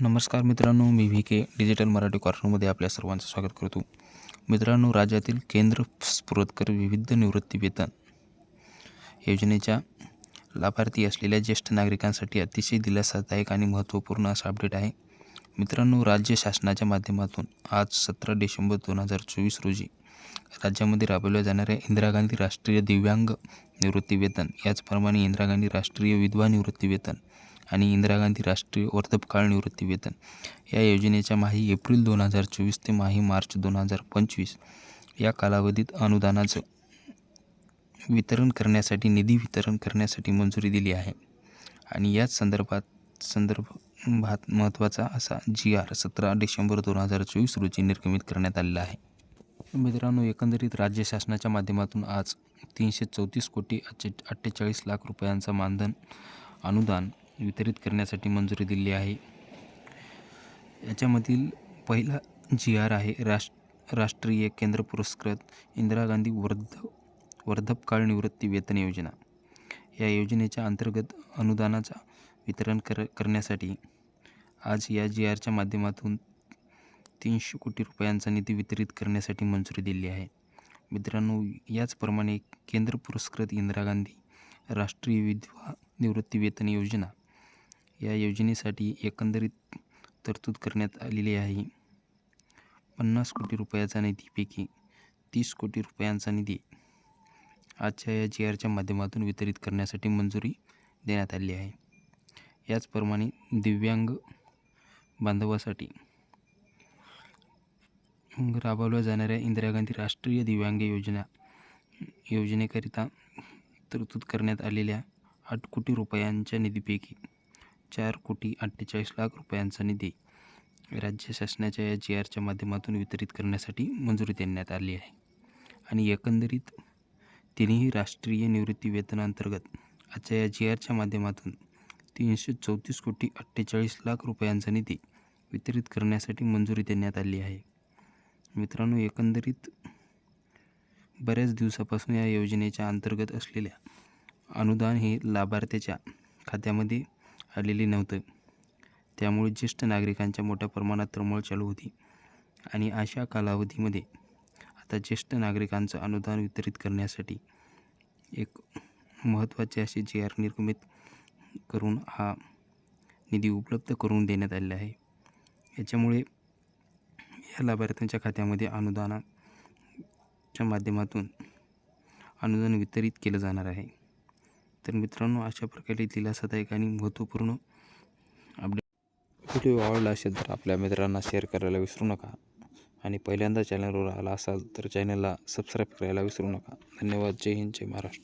नमस्कार मित्रांनो मी व्ही के डिजिटल मराठी कॉर्नरमध्ये आपल्या सर्वांचं स्वागत करतो. मित्रांनो राज्यातील केंद्र पुरस्कृत विविध निवृत्ती वेतन योजनेच्या लाभार्थी असलेल्या ज्येष्ठ नागरिकांसाठी अतिशय दिलासादायक आणि महत्त्वपूर्ण असा अपडेट आहे. मित्रांनो राज्य शासनाच्या माध्यमातून आज सतरा डिसेंबर दोन हजार चोवीस रोजी राज्यामध्ये राबवल्या जाणाऱ्या इंदिरा गांधी राष्ट्रीय दिव्यांग निवृत्ती वेतन याचप्रमाणे इंदिरा गांधी राष्ट्रीय विधवा निवृत्ती वेतन आणि इंदिरा गांधी राष्ट्रीय वर्धपकाळ निवृत्ती वेतन. या योजनेच्या माही एप्रिल दोन हजार चोवीस ते माही मार्च दोन हजार पंचवीस या कालावधीत अनुदानाचं वितरण करण्यासाठी निधी वितरण करण्यासाठी मंजुरी दिली आहे. आणि याच संदर्भात संदर्भात महत्त्वाचा असा जी आर सतरा डिसेंबर दोन हजार चोवीस रोजी निर्गमित करण्यात आलेला आहे. मित्रांनो एकंदरीत राज्य शासनाच्या माध्यमातून आज तीनशे चौतीस कोटी अच्चे अठ्ठेचाळीस लाख रुपयांचा मानधन अनुदान वितरित करण्यासाठी मंजुरी दिली आहे. याच्यामधील पहिला जी आर आहे राष्ट्र राष्ट्रीय केंद्र पुरस्कृत इंदिरा गांधी वर्ध वर्धपकाळ निवृत्ती वेतन योजना. या योजनेच्या अंतर्गत अनुदानाचा वितरण कर करण्यासाठी आज या जी आरच्या माध्यमातून तीनशे कोटी रुपयांचा निधी वितरित करण्यासाठी मंजुरी दिली आहे. मित्रांनो याचप्रमाणे केंद्र पुरस्कृत इंदिरा गांधी राष्ट्रीय विधवा निवृत्ती वेतन योजना या योजनेसाठी एकंदरीत तरतूद करण्यात आलेली आहे. पन्नास कोटी रुपयाचा निधीपैकी तीस कोटी रुपयांचा निधी आजच्या या जी आरच्या माध्यमातून वितरित करण्यासाठी मंजुरी देण्यात आली आहे. याचप्रमाणे दिव्यांग बांधवासाठी राबवल्या जाणाऱ्या इंदिरा गांधी राष्ट्रीय दिव्यांग योजना योजनेकरिता तरतूद करण्यात आलेल्या आठ कोटी रुपयांच्या निधीपैकी चार कोटी अठ्ठेचाळीस लाख रुपयांचा निधी राज्य शासनाच्या या जी आरच्या माध्यमातून वितरित करण्यासाठी मंजुरी देण्यात आली आहे. आणि एकंदरीत तिन्ही राष्ट्रीय निवृत्ती वेतनांतर्गत आजच्या या जी आरच्या माध्यमातून तीनशे चौतीस कोटी अठ्ठेचाळीस लाख रुपयांचा निधी वितरित करण्यासाठी मंजुरी देण्यात आली आहे. मित्रांनो एकंदरीत बऱ्याच दिवसापासून या योजनेच्या अंतर्गत असलेल्या अनुदान हे लाभार्थ्याच्या खात्यामध्ये आलेले नव्हतं. त्यामुळे ज्येष्ठ नागरिकांच्या मोठ्या प्रमाणात तळमळ चालू होती. आणि अशा कालावधीमध्ये आता ज्येष्ठ नागरिकांचं अनुदान वितरित करण्यासाठी एक महत्त्वाचे असे जी आर निर्गमित करून हा निधी उपलब्ध करून देण्यात आलेला आहे. याच्यामुळे या लाभार्थ्यांच्या खात्यामध्ये अनुदानाच्या माध्यमातून अनुदान वितरित केलं जाणार आहे. तर मित्रांनो अशा प्रकारे दिलासादायक आणि महत्त्वपूर्ण अपडेट व्हिडिओ आवडला असेल तर आपल्या मित्रांना शेअर करायला विसरू नका. आणि पहिल्यांदा चॅनलवर आला असाल तर चॅनलला सबस्क्राईब करायला विसरू नका. धन्यवाद. जय हिंद जय महाराष्ट्र.